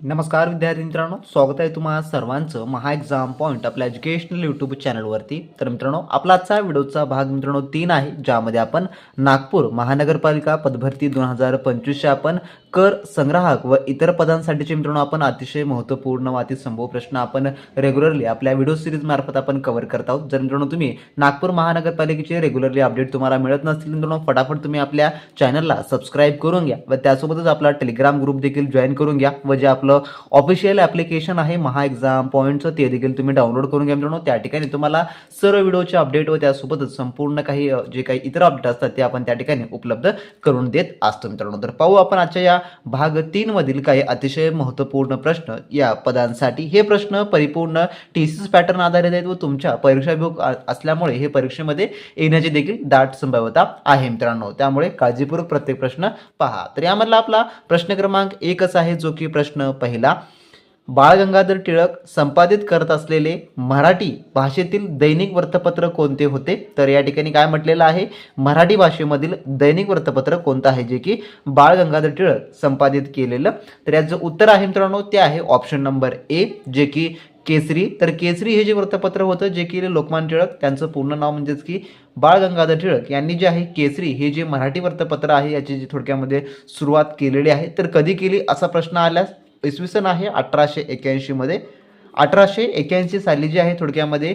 नमस्कार विद्यार्थी मित्रांनो स्वागत आहे तुम्हा सर्वांचं महा एक्झाम पॉईंट आपल्या एज्युकेशनल यूट्यूब चॅनलवरती तर मित्रांनो आपला आजचा व्हिडिओचा भाग मित्रांनो तीन आहे ज्यामध्ये आपण नागपूर महानगरपालिका पदभरती दोन हजार पंचवीसच्या आपण कर संग्राहक व इतर पदांसाठीचे मित्रांनो आपण अतिशय महत्त्वपूर्ण व अतिसंभव प्रश्न आपण रेग्युलरली आपल्या व्हिडिओ सिरीज मार्फत आपण कव्हर करत आहोत. जर मित्रांनो तुम्ही नागपूर महानगरपालिकेचे रेग्युलरली अपडेट तुम्हाला मिळत नसतील मित्रांनो फटाफट तुम्ही आपल्या चॅनलला सबस्क्राईब करून घ्या व त्यासोबतच आपला टेलिग्राम ग्रुप देखील जॉईन करून घ्या व जे आपलं ऑफिशियल ॲप्लिकेशन आहे महा एक्झाम पॉईंटचं ते देखील तुम्ही डाउनलोड करून घ्या मित्रांनो. त्या ठिकाणी तुम्हाला सर्व व्हिडिओचे अपडेट व त्यासोबतच संपूर्ण काही जे काही इतर अपडेट असतात ते आपण त्या ठिकाणी उपलब्ध करून देत असतो मित्रांनो. तर पाहू आपण आजच्या या भाग तीन मधील काही अतिशय महत्त्वपूर्ण प्रश्न या पदांसाठी. हे प्रश्न परिपूर्ण टी टीसीस पॅटर्न आधारित आहेत व तुमच्या परीक्षाभिमुख असल्यामुळे हे परीक्षेमध्ये येण्याची देखील दाट संभाव्यता आहे मित्रांनो. त्यामुळे काळजीपूर्वक प्रत्येक प्रश्न पहा. तर यामधला आपला प्रश्न क्रमांक एकच आहे जो की प्रश्न पहिला. बाळ गंगाधर टिळक संपादित करत असलेले मराठी भाषेतील दैनिक वृत्तपत्र कोणते होते? तर या ठिकाणी काय म्हटलेलं आहे? मराठी भाषेमधील दैनिक वृत्तपत्र कोणतं आहे? जे की बाळ गंगाधर टिळक संपादित केलेलं. तर याचं उत्तर आहे मित्रांनो ते आहे ऑप्शन नंबर ए जे की केसरी. तर केसरी हे जे वृत्तपत्र होतं जे की लोकमान टिळक त्यांचं पूर्ण नाव म्हणजेच की बाळ गंगाधर टिळक. यांनी जे आहे केसरी हे जे मराठी वृत्तपत्र आहे याची जी थोडक्यामध्ये सुरुवात केलेली आहे. तर कधी केली? असा प्रश्न आल्यास इसवी सन आहे अठराशे एक्क्याऐंशीमध्ये अठराशे एक्क्याऐंशी साली जे आहे थोडक्यामध्ये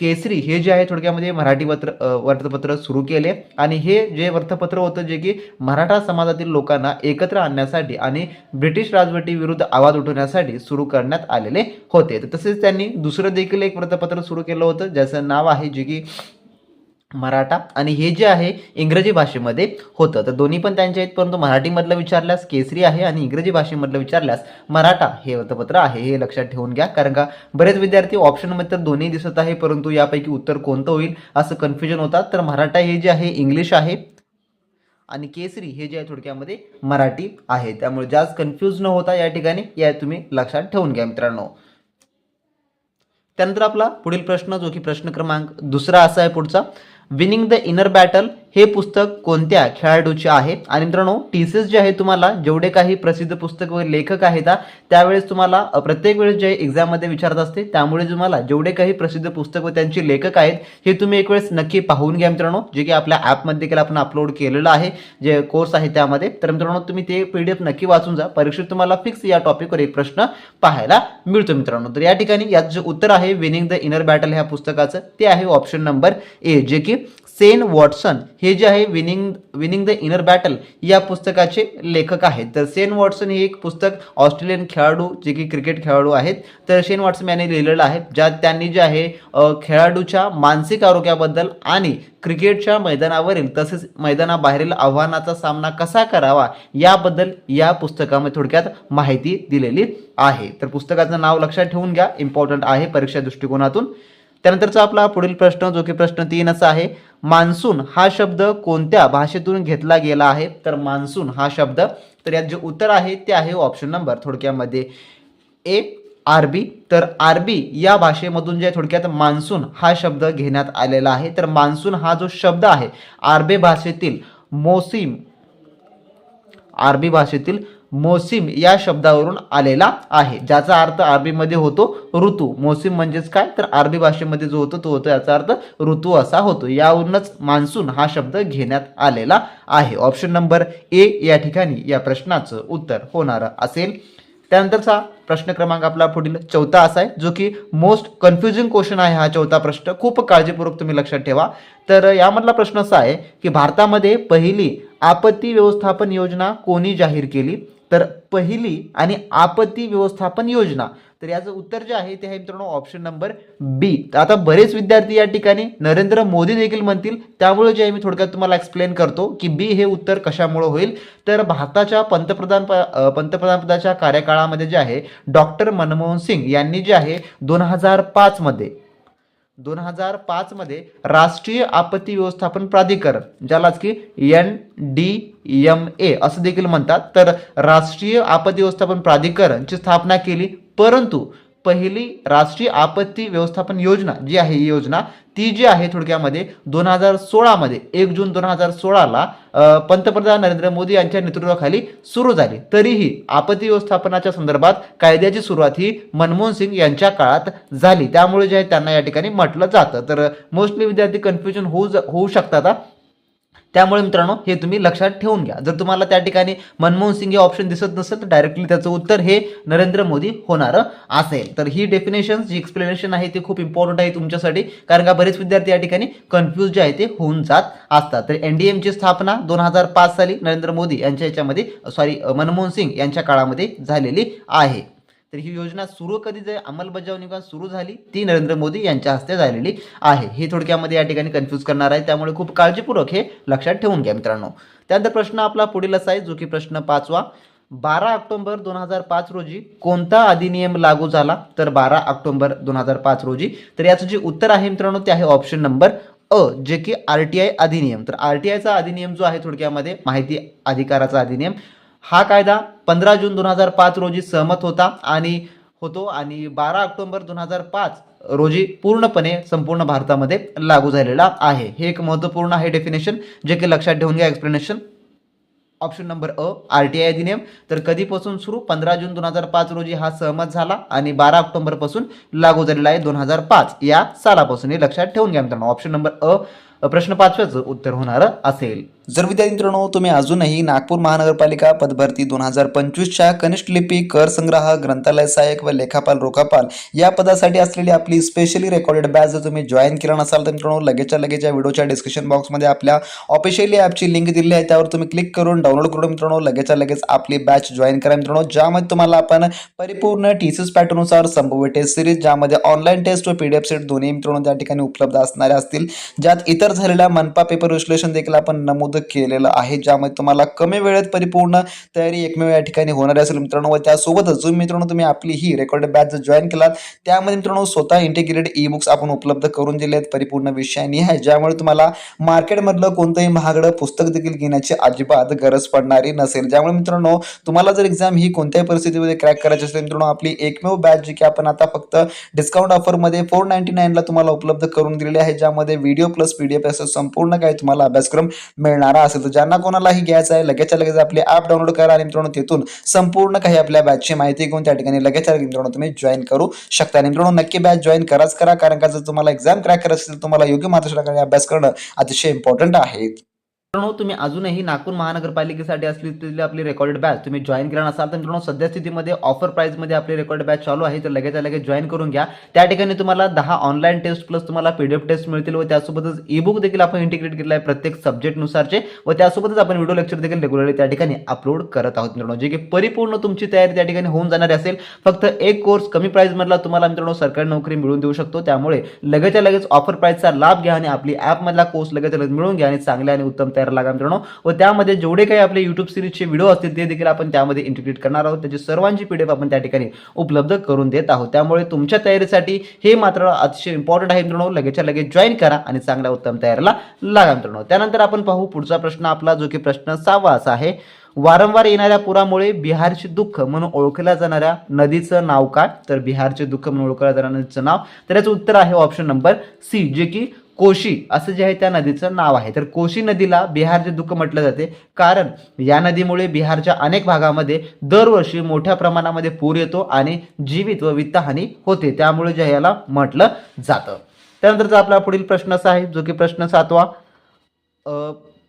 केसरी हे जे आहे थोडक्यामध्ये मराठी पत्र वर्तपत्र वृत्तपत्र सुरू केले. आणि हे जे वृत्तपत्र होतं जे की मराठा समाजातील लोकांना एकत्र आणण्यासाठी आणि ब्रिटिश राजवटीविरुद्ध आवाज उठवण्यासाठी सुरू करण्यात आलेले होते. तसेच त्यांनी दुसरं देखील एक वृत्तपत्र सुरू केलं होतं ज्याचं नाव आहे जे की मराठा आणि हे जे आहे इंग्रजी भाषेमध्ये होतं. तर दोन्ही पण त्यांचे आहेत परंतु मराठीमधलं विचारल्यास केसरी आहे आणि इंग्रजी भाषेमधलं विचारल्यास मराठा हे वृत्तपत्र आहे हे लक्षात ठेवून घ्या. कारण का बरेच विद्यार्थी ऑप्शनमध्ये तर दोन्ही दिसत आहे परंतु यापैकी उत्तर कोणतं होईल असं कन्फ्युजन होतात. तर मराठा हे जे आहे इंग्लिश आहे आणि केसरी हे जे आहे थोडक्यामध्ये मराठी आहे. त्यामुळे जास्त कन्फ्यूज न होता या ठिकाणी या तुम्ही लक्षात ठेवून घ्या मित्रांनो. त्यानंतर आपला पुढील प्रश्न जो की प्रश्न क्रमांक दुसरा असा आहे पुढचा. विनिंग द इनर बॅटल हे पुस्तक कोणत्या खेळाडूचे आहे? आणि मित्रांनो टी सी एस जे आहे तुम्हाला जेवढे काही प्रसिद्ध पुस्तक व लेखक आहेत त्यावेळेस तुम्हाला प्रत्येक वेळेस जे एक्झाममध्ये विचारत असते त्यामुळे तुम्हाला जेवढे काही प्रसिद्ध पुस्तक व त्यांचे लेखक आहेत हे तुम्ही एक वेळेस नक्की पाहून घ्या मित्रांनो जे की आपल्या ॲपमध्ये देखील आपण अपलोड केलेलं आहे जे कोर्स आहे त्यामध्ये. तर मित्रांनो तुम्ही ते पी डी एफ नक्की वाचून जा. परीक्षेत तुम्हाला फिक्स या टॉपिकवर एक प्रश्न पाहायला मिळतो मित्रांनो. तर या ठिकाणी यात जे उत्तर आहे विनिंग द इनर बॅटल ह्या पुस्तकाचं ते आहे ऑप्शन नंबर ए जे की सेन वॉटसन हे जे आहे winning winning the inner battle या पुस्तकाचे लेखक आहेत. तर सेन वॉटसन हे एक पुस्तक ऑस्ट्रेलियन खेळाडू जे की क्रिकेट खेळाडू आहेत. तर सेन वॉटसन यांनी लिहिलेलं आहे ज्यात त्यांनी जे आहे खेळाडूच्या मानसिक आरोग्याबद्दल आणि क्रिकेटच्या मैदानावरील तसेच मैदानाबाहेरील आव्हानाचा सामना कसा करावा याबद्दल या पुस्तकामध्ये थोडक्यात माहिती दिलेली आहे. तर पुस्तकाचं नाव लक्षात ठेवून घ्या इम्पॉर्टंट आहे परीक्षा दृष्टिकोनातून. त्यानंतरचा आपला पुढील प्रश्न जो की प्रश्न तीन असा आहे मान्सून हा शब्द कोणत्या भाषेतून घेतला गेला आहे? तर मान्सून हा शब्द. तर यात जे उत्तर आहे ते आहे ऑप्शन नंबर थोडक्यामध्ये. ए आरबी. तर आरबी या भाषेमधून जे थोडक्यात मान्सून हा शब्द घेण्यात आलेला आहे. तर मान्सून हा जो शब्द आहे आरबी भाषेतील मोसिम अरबी भाषेतील मोसिम या शब्दावरून आलेला आहे. ज्याचा अर्थ अरबीमध्ये होतो ऋतू. मोसिम म्हणजेच काय? तर अरबी भाषेमध्ये जो होतो तो होतो याचा अर्थ ऋतू असा होतो. यावरूनच मान्सून हा शब्द घेण्यात आलेला आहे. ऑप्शन नंबर ए या ठिकाणी या प्रश्नाचं उत्तर होणार असेल. त्यानंतरचा प्रश्न क्रमांक आपला पुढील चौथा असा आहे जो की मोस्ट कन्फ्युजिंग क्वेश्चन आहे हा चौथा प्रश्न. खूप काळजीपूर्वक तुम्ही लक्षात ठेवा. तर यामधला प्रश्न असा आहे की भारतामध्ये पहिली आपत्ती व्यवस्थापन योजना कोणी जाहीर केली? तर पहिली आणि आपत्ती व्यवस्थापन योजना. तर याचं उत्तर जे आहे ते आहे मित्रांनो ऑप्शन नंबर बी आता बरेच विद्यार्थी या ठिकाणी नरेंद्र मोदी देखील म्हणतील. त्यामुळे जे आहे मी थोडक्यात तुम्हाला एक्सप्लेन करतो की बी हे उत्तर कशामुळे होईल. तर भारताच्या पंतप्रधान प- पंतप्रधानपदाच्या कार्यकाळामध्ये जे आहे डॉक्टर मनमोहन सिंग यांनी जे आहे दोन हजार पाचमध्ये दोन हजार पाचमध्ये राष्ट्रीय आपत्ती व्यवस्थापन प्राधिकरण ज्यालाच की एन डी एम ए असं देखील म्हणतात तर राष्ट्रीय आपत्ती व्यवस्थापन प्राधिकरणची स्थापना केली परंतु पहिली राष्ट्रीय आपत्ती व्यवस्थापन योजना जी आहे ही योजना ती जी आहे थोडक्यामध्ये दोन हजार सोळामध्ये एक जून दोन हजार सोळाला पंतप्रधान नरेंद्र मोदी यांच्या नेतृत्वाखाली सुरू झाली. तरीही आपत्ती व्यवस्थापनाच्या संदर्भात कायद्याची सुरुवात ही मनमोहन सिंग यांच्या काळात झाली. त्यामुळे जे आहे त्यांना या ठिकाणी म्हटलं जातं. तर मोस्टली विद्यार्थी कन्फ्युजन होऊ होऊ शकतात त्यामुळे मित्रांनो हे तुम्ही लक्षात ठेवून घ्या. जर तुम्हाला त्या ठिकाणी मनमोहन सिंग हे ऑप्शन दिसत नसेल तर डायरेक्टली त्याचं उत्तर हे नरेंद्र मोदी होणार असेल. तर ही डेफिनेशन जी एक्सप्लेनेशन आहे ते खूप इम्पॉर्टंट आहे तुमच्यासाठी कारण का बरेच विद्यार्थी या ठिकाणी कन्फ्यूज जे आहे ते होऊन जात असतात. तर एनडीएमची स्थापना दोन हजार पाच साली नरेंद्र मोदी यांच्या याच्यामध्ये सॉरी मनमोहन सिंग यांच्या काळामध्ये झालेली आहे. तर ही योजना सुरू कधी जे अंमलबजावणी किंवा सुरू झाली ती नरेंद्र मोदी यांच्या हस्ते झालेली आहे. हे थोडक्यामध्ये या ठिकाणी कन्फ्यूज करणार आहे. त्यामुळे खूप काळजीपूर्वक हे लक्षात ठेवून घ्या मित्रांनो. त्यानंतर प्रश्न आपला पुढील असा आहे जो की प्रश्न पाचवा. बारा ऑक्टोंबर दोन हजार पाच रोजी कोणता अधिनियम लागू झाला? तर बारा ऑक्टोंबर दोन हजार पाच रोजी. तर याचं जे उत्तर आहे मित्रांनो ते आहे ऑप्शन नंबर अ जे की आर टी आय अधिनियम. तर आर टी आयचा अधिनियम जो आहे थोडक्यामध्ये माहिती अधिकाराचा अधिनियम. हा कायदा पंधरा जून दोन हजार पाच रोजी सहमत होता आणि होतो आणि बारा ऑक्टोबर दोन हजार पाच रोजी पूर्णपणे संपूर्ण भारतामध्ये लागू झालेला आहे. हे एक महत्त्वपूर्ण आहे डेफिनेशन जे की लक्षात ठेवून घ्या एक्सप्लेनेशन ऑप्शन नंबर अ आर टी आय अधिनियम. तर कधीपासून सुरू? पंधरा जून दोन हजार पाच रोजी हा सहमत झाला आणि बारा ऑक्टोबरपासून लागू झालेला आहे दोन हजार पाच. या सालापासून हे लक्षात ठेवून घ्या मित्रांनो. ऑप्शन नंबर अ प्रश्न पाचव्याचं उत्तर होणार असेल. जर विद्यार्थी मित्रांनो तुम्ही अजूनही नागपूर महानगरपालिका पदभरती दोन हजार पंचवीसच्या कनिष्ठ लिपी कर संग्रह ग्रंथालय सहाय्यक व लेखापाल रोखापाल या पदासाठी असलेली आपली स्पेशली रेकॉर्डेड बॅच जर तुम्ही जॉईन केला नसाल तर मित्रांनो लगेचच्या लगेच या व्हिडिओच्या डिस्क्रिप्शन बॉक्समध्ये आपल्या ऑफिशियली ॲपची लिंक दिली आहे. त्यावर तुम्ही क्लिक करून डाउनलोड करून मित्रांनो लगेचच्या लगेच आपली बॅच जॉईन करा. मित्रांनो ज्यामध्ये तुम्हाला आपण परिपूर्ण टीसीस पॅटर्ननुसार संभव टेस्ट सिरीज ज्यामध्ये ऑनलाईन टेस्ट व पीडीएफ सेट दोन्ही मित्रांनो त्या ठिकाणी उपलब्ध असणाऱ्या असतील. ज्यात इतर झालेल्या मनपा पेपर विश्लेषण देखील आपण नमूद केलेलं आहे ज्यामध्ये तुम्हाला कमी वेळेत परिपूर्ण तयारी एकमेव या ठिकाणी होणार असेल. मित्रांनो व त्यासोबतच जो मित्रांनो तुम्ही आपली ही रेकॉर्ड बॅच जर जॉईन केलात त्यामध्ये मित्रांनो स्वतः इंटिग्रेटेड ई बुक्स आपण उपलब्ध करून दिले आहेत. परिपूर्ण विषयांनी आहे ज्यामुळे तुम्हाला मार्केटमधलं कोणतंही महागडं पुस्तक देखील घेण्याची अजिबात गरज पडणारी नसेल. ज्यामुळे मित्रांनो तुम्हाला जर एक्झाम ही कोणत्याही परिस्थितीमध्ये क्रॅक करायची असेल मित्रांनो आपली एकमेव बॅच जी की आपण आता फक्त डिस्काउंट ऑफरमध्ये फोर नाईन्टी नाईनला तुम्हाला उपलब्ध करून दिलेली आहे ज्यामध्ये video plus P D F असं संपूर्ण काही तुम्हाला अभ्यासक्रम मिळणार असेल तर ज्यांना कोणालाही घ्यायचं आहे लगेचच्या लगेच आपले ॲप डाउनलोड करा आणि मित्रांनो तिथून संपूर्ण काही आपल्या बॅचची माहिती घेऊन त्या ठिकाणी लगेच मित्रांनो तुम्ही जॉईन करू शकता. आणि मित्रांनो नक्की बॅच जॉईन कराच करा कारण का जर तुम्हाला एक्झाम क्रॅक करायचं असेल तर तुम्हाला योग्य मार्गदर्शनाखाली अभ्यास करणं अतिशय इम्पॉर्टंट आहे. मित्रांनो तुम्ही अजूनही नागपूर महानगरपालिकेसाठी असलेली आपली रेकॉर्डेड बॅच तुम्ही जॉईन केला असाल तर मित्रांनो सध्या स्थितीमध्ये ऑफर प्राईजमध्ये आपली रेकॉर्ड बॅच चालू आहे. तर लगेच लगेच जॉईन करून घ्या. त्या ठिकाणी तुम्हाला दहा ऑनलाईन टेस्ट प्लस तुम्हाला पीडीएफ टेस्ट मिळतील व त्यासोबतच ई बुक देखील आपण इंटिग्रेट केलं आहे प्रत्येक सब्जेक्टनुसारचे व त्यासोबतच आपण व्हिडिओ लेक्चर देखील रेग्युलरली त्या ठिकाणी अपलोड करत आहोत मित्रांनो. जे की परिपूर्ण तुमची तयारी त्या ठिकाणी होऊन जाणारी असेल. फक्त एक कोर्स कमी प्राईजमधला तुम्हाला मित्रांनो सरकारी नोकरी मिळून देऊ शकतो. त्यामुळे लगेचच्या लगेच ऑफर प्राईजचा लाभ घ्या आणि आपली ॲपमधला कोर्स लगेच लगेच मिळून घ्या आणि चांगल्या आणि उत्तम तयार लागा मित्रांनो व त्यामध्ये जेवढे काही आपले युट्यूब सिरीजचे व्हिडिओ असतील ते देखील आपण त्यामध्ये इंटिग्रेट करणार आहोत. त्याची सर्वांची पीडीएफ आपण त्या ठिकाणी उपलब्ध करून देत आहोत. त्यामुळे तुमच्या तयारीसाठी हे मात्र अतिशय इम्पॉर्टंट आहे मित्रांनो. लगेचच्या लगेच जॉईन करा आणि चांगल्या उत्तम तयारीला लागा मित्रांनो. त्यानंतर आपण पाहू पुढचा प्रश्न आपला जो की प्रश्न सहावा असा आहे. वारंवार येणाऱ्या पुरामुळे बिहारचे दुःख म्हणून ओळखल्या जाणाऱ्या नदीचं नाव काय? तर बिहारचे दुःख म्हणून ओळखल्या जाणाऱ्या नदीचं नाव. तर याचं उत्तर आहे ऑप्शन नंबर सी जे की कोशी असं जे आहे त्या नदीचं नाव आहे. तर कोशी नदीला बिहारचे दुःख म्हटलं जाते. कारण या नदीमुळे बिहारच्या अनेक भागामध्ये दरवर्षी मोठ्या प्रमाणामध्ये पूर येतो आणि जीवित व वित्तहानी होते. त्यामुळे जे याला म्हटलं जातं. त्यानंतरचा आपला पुढील प्रश्न असा आहे जो की प्रश्न सातवा.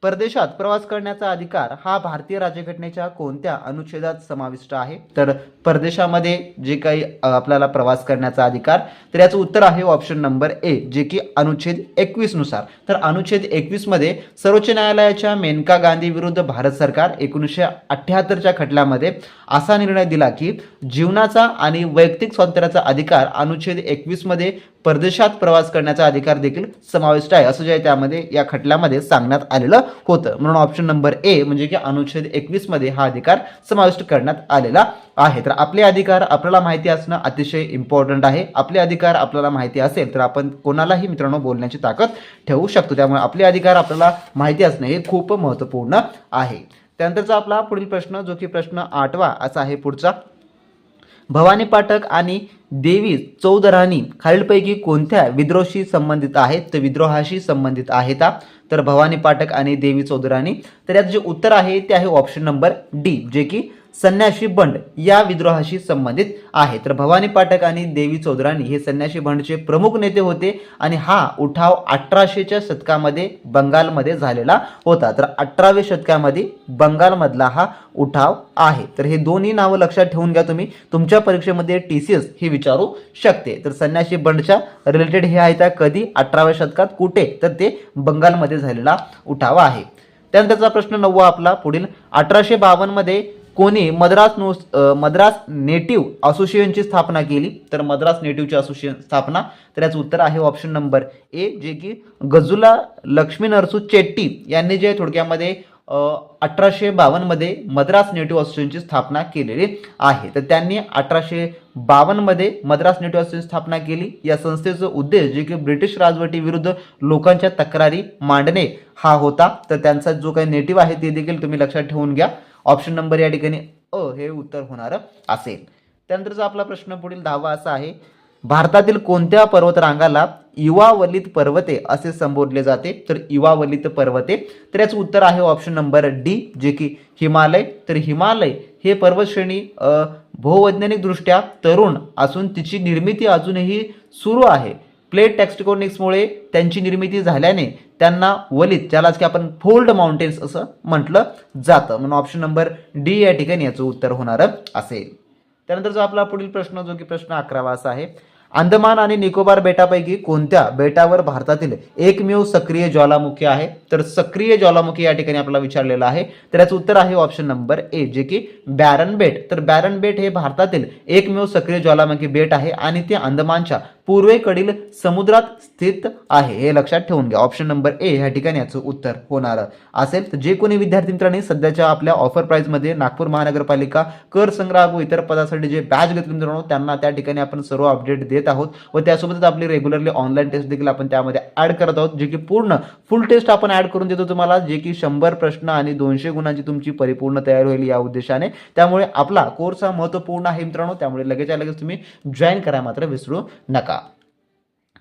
परदेशात प्रवास करण्याचा अधिकार हा भारतीय राज्यघटनेच्या कोणत्या अनुच्छेदात समाविष्ट आहे? तर परदेशामध्ये जे काही आपल्याला प्रवास करण्याचा अधिकार तर याचं उत्तर आहे ऑप्शन नंबर ए जे की अनुच्छेद एकवीसनुसार. तर अनुच्छेद एकवीसमध्ये सर्वोच्च न्यायालयाच्या मेनका गांधी विरुद्ध भारत सरकार एकोणीसशे अठ्ठ्याहत्तरच्या खटल्यामध्ये असा निर्णय दिला की जीवनाचा आणि वैयक्तिक स्वातंत्र्याचा अधिकार अनुच्छेद एकवीसमध्ये परदेशात प्रवास करण्याचा अधिकार देखील समाविष्ट आहे असं जे आहे त्यामध्ये या खटल्यामध्ये सांगण्यात आलेलं होतं. म्हणून ऑप्शन नंबर ए म्हणजे की अनुच्छेद एकवीसमध्ये हा अधिकार समाविष्ट करण्यात आलेला आहे. तर आपले अधिकार आपल्याला माहिती असणं अतिशय इम्पॉर्टंट आहे. आपले अधिकार आपल्याला माहिती असेल तर आपण कोणालाही मित्रांनो बोलण्याची ताकद ठेवू शकतो. त्यामुळे आपले अधिकार आपल्याला माहिती असणं हे खूप महत्त्वपूर्ण आहे. त्यानंतरचा आपला पुढील प्रश्न जो की प्रश्न आठवा असा आहे पुढचा. भवानी पाठक आणि देवी चौधराणी खालीलपैकी कोणत्या विद्रोहाशी संबंधित आहेत? तर विद्रोहाशी संबंधित आहेत तर भवानी पाठक आणि देवी चौधराणी तर यात जे उत्तर आहे ते आहे ऑप्शन नंबर डी जे की संन्याशी बंड या विद्रोहाशी संबंधित आहे. तर भवानी पाठक आणि देवी चौधराणी हे संन्याशी बंडचे प्रमुख नेते होते आणि हा उठाव अठराशेच्या शतकामध्ये बंगालमध्ये झालेला होता. तर अठराव्या शतकामध्ये बंगालमधला हा उठाव आहे. तर हे दोन्ही नावं लक्षात ठेवून घ्या तुम्ही. तुमच्या परीक्षेमध्ये टी सी एस हे विचारू शकते. तर संन्याशी बंडच्या रिलेटेड हे आहे त्या कधी? अठराव्या शतकात कुठे? तर ते बंगालमध्ये झालेला उठाव आहे. त्यानंतरचा प्रश्न नववा आपला. पुढील अठराशे बावन्नमध्ये कोणी मद्रास नो मद्रास नेटिव्ह असोसिएशनची स्थापना केली तर मद्रास नेटिव्हची असोसिएशन स्थापना. तर याचं उत्तर आहे ऑप्शन नंबर ए जे की गजुला लक्ष्मी नरसू चेट्टी यांनी जे थोडक्यामध्ये अठराशे बावन्नमध्ये मद्रास नेटिव्ह असोसिएशनची स्थापना केलेली आहे. तर त्यांनी अठराशे बावन्नमध्ये मद्रास नेटिव्ह असोसिएशन स्थापना केली. या संस्थेचा उद्देश जे की ब्रिटिश राजवटीविरुद्ध लोकांच्या तक्रारी मांडणे हा होता. तर त्यांचा जो काही नेटिव्ह आहे ते देखील तुम्ही लक्षात ठेवून घ्या. ऑप्शन नंबर या ठिकाणी अ हे उत्तर होणार असेल. त्यानंतरचा आपला प्रश्न पुढील दहावा असा आहे भारतातील कोणत्या पर्वतरांगाला युवावलित पर्वते असे संबोधले जाते? तर युवावलित पर्वते तर याचं उत्तर आहे ऑप्शन नंबर डी जे की हिमालय. तर हिमालय हे पर्वतश्रेणी अ, भूवैज्ञानिकदृष्ट्या तरुण असून तिची निर्मिती अजूनही सुरू आहे. प्लेट टॅक्स्टिकोनिक्समुळे त्यांची निर्मिती झाल्याने त्यांना वलित ज्यालाच की आपण फोल्ड माउंटेन्स असं म्हटलं जातं. म्हणून ऑप्शन नंबर डी या ठिकाणी याचं उत्तर होणार असेल. त्यानंतर जो आपला पुढील प्रश्न जो की प्रश्न अकरावा असा आहे अंदमान आणि निकोबार बेटापैकी कोणत्या बेटावर भारतातील एकमेव सक्रिय ज्वालामुखी आहे? तर सक्रिय ज्वालामुखी या ठिकाणी आपल्याला विचारलेलं आहे. तर याचं उत्तर आहे ऑप्शन नंबर ए जे की बॅरन बेट. तर बॅरन बेट हे भारतातील एकमेव सक्रिय ज्वालामुखी बेट आहे आणि ते अंदमानच्या पूर्वेकडील समुद्रात स्थित आहे. हे लक्षात ठेवून घ्या. ऑप्शन नंबर ए ह्या ठिकाणी याचं उत्तर होणार. असेल तर जे कोणी विद्यार्थी मित्रांनी सध्याच्या आपल्या ऑफर प्राईजमध्ये नागपूर महानगरपालिका कर संग्रह व इतर पदासाठी जे बॅच घेतले मित्रांनो त्यांना त्या ठिकाणी आपण सर्व अपडेट देत आहोत व त्यासोबतच आपली रेग्युलरली ऑनलाईन टेस्ट देखील आपण त्यामध्ये ऍड करत आहोत जे की पूर्ण फुल टेस्ट आपण ऍड करून देतो तुम्हाला जे की शंभर प्रश्न आणि दोनशे गुणांची तुमची परिपूर्ण तयारी होईल या उद्देशाने. त्यामुळे आपला कोर्स हा महत्त्वपूर्ण आहे मित्रांनो. त्यामुळे लगेच लगेच तुम्ही जॉईन करा मात्र विसरू नका.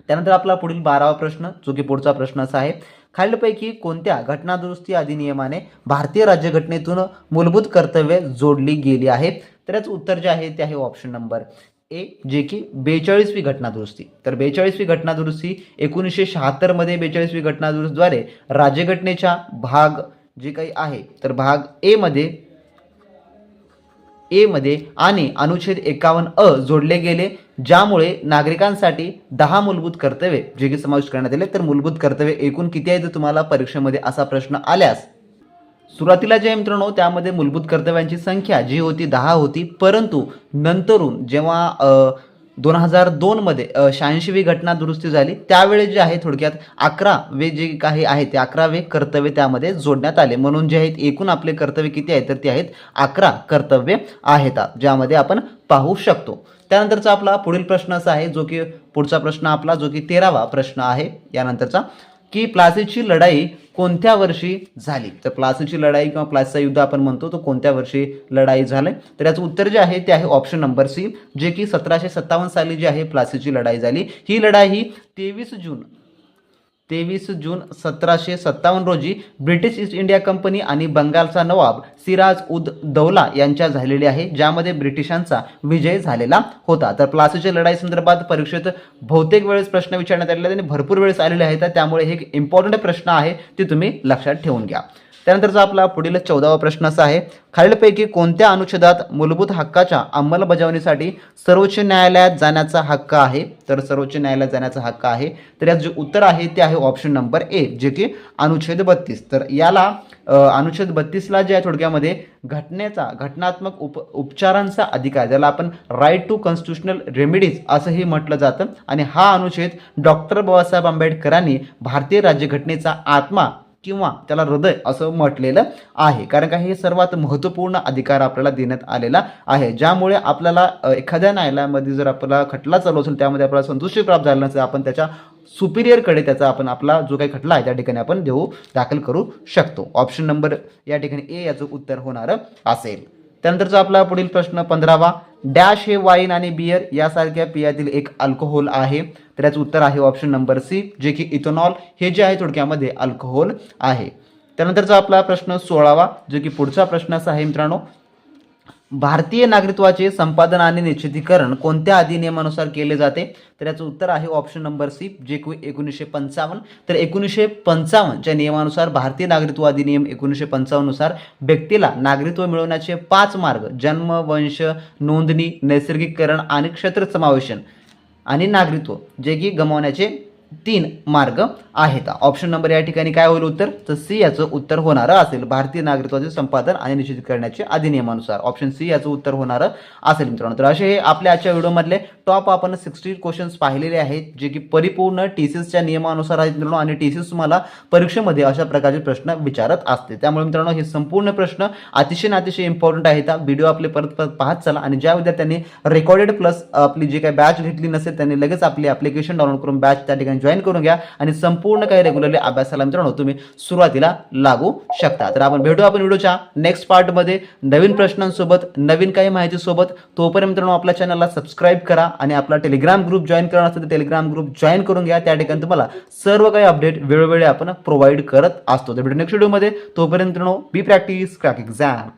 त्यानंतर आपला पुढील बारावा प्रश्न जो की पुढचा प्रश्न असा आहे खालीलपैकी कोणत्या घटनादुरुस्ती अधिनियमाने भारतीय राज्यघटनेतून मूलभूत कर्तव्ये जोडली गेली आहेत? तर याचं उत्तर जे आहे ते आहे ऑप्शन नंबर ए जे की बेचाळीसवी घटनादुरुस्ती. तर बेचाळीसवी घटनादुरुस्ती एकोणीसशे शहात्तरमध्ये बेचाळीसवी घटनादुरुस्तीद्वारे राज्यघटनेच्या भाग जे काही आहे तर भाग ए मध्ये एमध्ये आणि अनुच्छेद एकावन्न अ जोडले गेले ज्यामुळे नागरिकांसाठी दहा मूलभूत कर्तव्ये जे की समाविष्ट करण्यात आले. तर मूलभूत कर्तव्ये एकूण किती आहेत? तुम्हाला परीक्षेमध्ये असा प्रश्न आल्यास. सुरुवातीला जे मित्रांनो त्यामध्ये मूलभूत कर्तव्यांची संख्या जी होती दहा होती. परंतु नंतरून जेव्हा दोन हजार दोनमध्ये शहाऐंशीवी घटना दुरुस्ती झाली. त्यावेळी जे आहे थोडक्यात अकरावे जे काही आहे ते अकरावे कर्तव्य त्यामध्ये जोडण्यात आले. म्हणून जे आहेत एकूण आपले कर्तव्य किती आहेत? तर ते आहेत अकरा कर्तव्य आहेत ज्यामध्ये आपण पाहू शकतो. त्यानंतरचा आपला पुढील प्रश्न असा आहे जो की पुढचा प्रश्न आपला जो की तेरावा प्रश्न आहे यानंतरचा की प्लासीची लढाई कोणत्या वर्षी झाली? तर प्लासीची लढाई किंवा प्लासीचा युद्ध आपण म्हणतो तो कोणत्या वर्षी लढाई झाली? तर याचं उत्तर जे आहे ते आहे ऑप्शन नंबर सी जे की सतराशे सत्तावन्न साली जी आहे प्लासीची लढाई झाली. ही लढाई ही तेवीस जून तेवीस जून सतराशे सत्तावन्न रोजी ब्रिटिश ईस्ट इंडिया कंपनी आणि बंगालचा नवाब सिराज उद दौला यांच्या झालेली आहे ज्यामध्ये ब्रिटिशांचा विजय झालेला होता. तर प्लासीच्या लढाई संदर्भात परीक्षेत बहुतेक वेळेस प्रश्न विचारण्यात आलेले आहेत आणि भरपूर वेळेस आलेले आहेत त्यामुळे हे एक इम्पॉर्टंट प्रश्न आहे ते तुम्ही लक्षात ठेवून घ्या. त्यानंतरचा आपला पुढील चौदावा प्रश्न असा आहे खालीलपैकी कोणत्या अनुच्छेदात मूलभूत हक्काच्या अंमलबजावणीसाठी सर्वोच्च न्यायालयात जाण्याचा हक्क आहे? तर सर्वोच्च न्यायालयात जाण्याचा हक्क आहे. तर यात जे उत्तर आहे ते आहे ऑप्शन नंबर ए जे की अनुच्छेद बत्तीस. तर याला अनुच्छेद बत्तीसला जे आहे थोडक्यामध्ये घटनेचा घटनात्मक उप उपचारांचा अधिकार ज्याला आपण राईट टू कॉन्स्टिट्युशनल रेमेडीज असंही म्हटलं जातं. आणि हा अनुच्छेद डॉक्टर बाबासाहेब आंबेडकरांनी भारतीय राज्यघटनेचा आत्मा किंवा त्याला हृदय असं म्हटलेलं आहे. कारण का हे सर्वात महत्त्वपूर्ण अधिकार आपल्याला देण्यात आलेला आहे. ज्यामुळे आपल्याला एखाद्या न्यायालयामध्ये जर आपला खटला चालू असेल त्यामध्ये आपल्याला संतुष्टी प्राप्त झाला नसेल आपण त्याच्या सुपिरियरकडे त्याचा आपण आपला जो काही खटला आहे त्या ठिकाणी आपण देऊ दाखल करू शकतो. ऑप्शन नंबर या ठिकाणी ए याचं उत्तर होणारं असेल. त्यानंतरचा आपला पुढील प्रश्न पंधरावा. डॅश हे वाईन आणि बियर यासारख्या पेयातील एक अल्कोहोल आहे. तर याचं उत्तर आहे ऑप्शन नंबर सी जे की इथेनॉल हे जे आहे थोडक्यामध्ये अल्कोहोल आहे. त्यानंतरचा आपला प्रश्न सोळावा जो की पुढचा प्रश्न असा आहे मित्रांनो. भारतीय नागरिकत्वाचे संपादन आणि निश्चितीकरण कोणत्या अधिनियमानुसार केले जाते? तर याचं उत्तर आहे ऑप्शन नंबर सी जे की एकोणीसशे पंचावन्न. तर एकोणीसशे पंचावन्नच्या नियमानुसार भारतीय नागरिकत्व अधिनियम एकोणीसशे पंचावन्ननुसार व्यक्तीला नागरिकत्व मिळवण्याचे पाच मार्ग जन्म वंश नोंदणी नैसर्गिककरण आणि क्षेत्र समावेशन आणि नागरिकत्व जे की गमावण्याचे तीन मार्ग आहेत. ऑप्शन नंबर या ठिकाणी काय होईल उत्तर? तर सी याचं उत्तर होणारं असेल. भारतीय नागरिकत्वाचे संपादन आणि निश्चित करण्याचे अधिनियमानुसार. ऑप्शन सी याचं उत्तर होणारं असेल मित्रांनो. तर असे हे आपल्या आजच्या व्हिडिओमधले टॉप आपण सिक्स्टी क्वेश्चन्स पाहिलेले आहेत जे की परिपूर्ण टी सीसच्या नियमानुसार आहेत मित्रांनो. आणि टीसीएस तुम्हाला परीक्षेमध्ये अशा प्रकारचे प्रश्न विचारत असते. त्यामुळे मित्रांनो हे संपूर्ण प्रश्न अतिशय ना अतिशय इम्पॉर्टंट आहेत. व्हिडिओ आपले परत परत पाहत चला. आणि ज्या विद्यार्थ्यांनी रेकॉर्डेड प्लस आपली जी काही बॅच घेतली नसेल त्यांनी लगेच आपली ॲप्लिकेशन डाउनलोड करून बॅच त्या ठिकाणी जॉईन करून घ्या. आणि संपूर्ण काही रेग्युलरली अभ्यासाला मित्रांनो तुम्ही सुरुवातीला लागू शकता. तर आपण भेटू आपण व्हिडिओच्या नेक्स्ट पार्टमध्ये नवीन प्रश्नांसोबत नवीन काही माहितीसोबत. तोपर्यंत मित्रांनो आपल्या चॅनलला सबस्क्राईब करा. आणि आपला टेलिग्राम ग्रुप जॉईन करणार असेल तर टेलिग्राम ग्रुप जॉईन करून घ्या. त्या ठिकाणी तुम्हाला सर्व काही अपडेट वेळोवेळी आपण प्रोव्हाइड करत असतो. तर भेटू नेक्स्ट व्हिडिओमध्ये तोपर्यंत मित्रांनो बी प्रॅक्टिस क्रॅक एक्झाम